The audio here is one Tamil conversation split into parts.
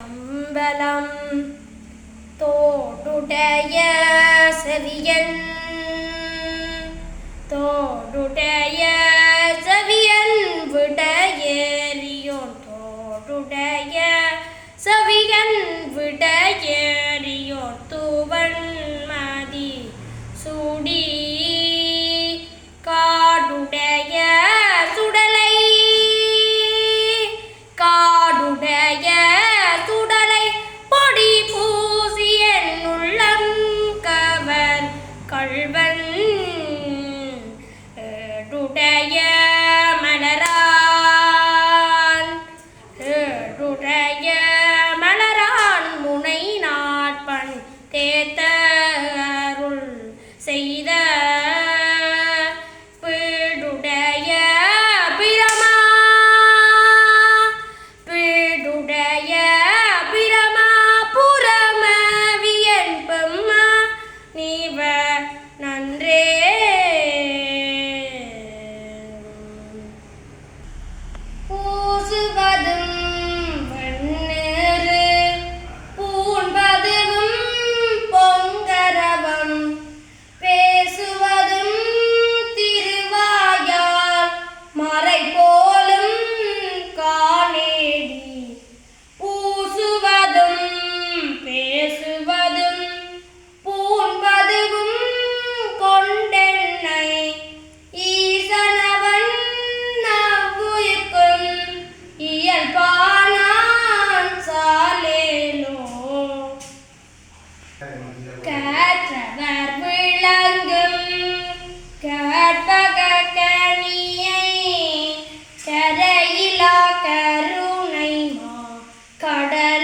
அம்பலம் தோடுடைய செவியன் தோடுடைய பாட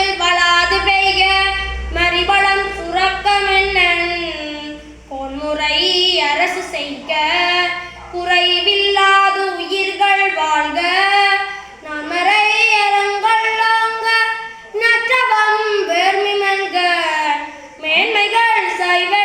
மண்ணில் வளாது பெய்க மறிவளம் சுரக்கமென்னன் பொன்முறை அரசு செய்க குறைவில்லாது உயிர்கள் வாழ்க நமரை அரங்கல்லாங்க நற்றவம் வேர்மி மல்க மேன்மைகள் சைவ